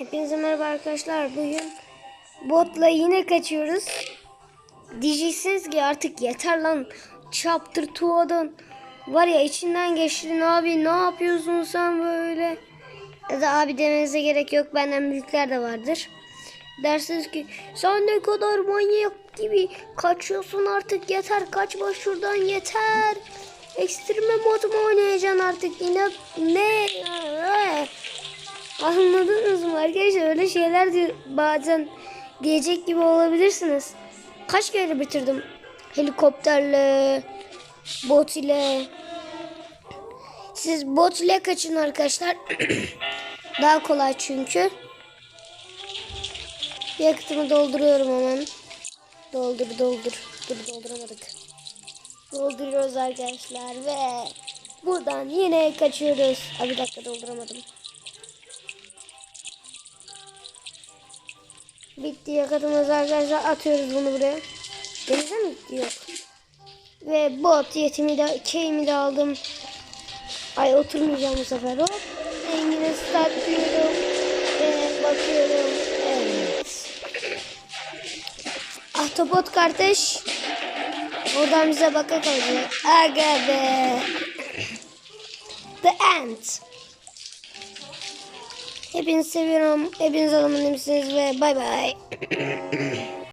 Hepinize merhaba arkadaşlar. Bugün botla yine kaçıyoruz. Diyeceksiniz ki artık yeter lan. Chapter 2'dan var ya içinden geçtin abi ne yapıyorsun sen böyle? Ya da abi demenize gerek yok benden büyükler de vardır. Dersiniz ki sen ne kadar manyak gibi kaçıyorsun artık yeter kaçma şuradan yeter. Ekstreme mod mu oynayacaksın artık yine ne? Anladınız mı arkadaşlar öyle şeyler de bazen diyecek gibi olabilirsiniz. Kaç kere bitirdim helikopterle, bot ile. Siz bot ile kaçın arkadaşlar. Daha kolay çünkü. Yakıtımı dolduruyorum hemen. Doldur doldur. Dur dolduramadık. Dolduruyoruz arkadaşlar ve buradan yine kaçıyoruz. Abi bir dakika dolduramadım. Bitti yakıtımız arkadaşlar atıyoruz bunu buraya. Denize mi gitti? Yok. Ve bot yetimi de keyimi de aldım. Ay oturmayacağım bu sefer. Hop. Engine start diyorum. Ve bakıyorum. Evet. Ahtapot kardeş. Oradan bize baka. Aga be. The Ant. Hepinizi seviyorum. Hepiniz alımın ve bay bay.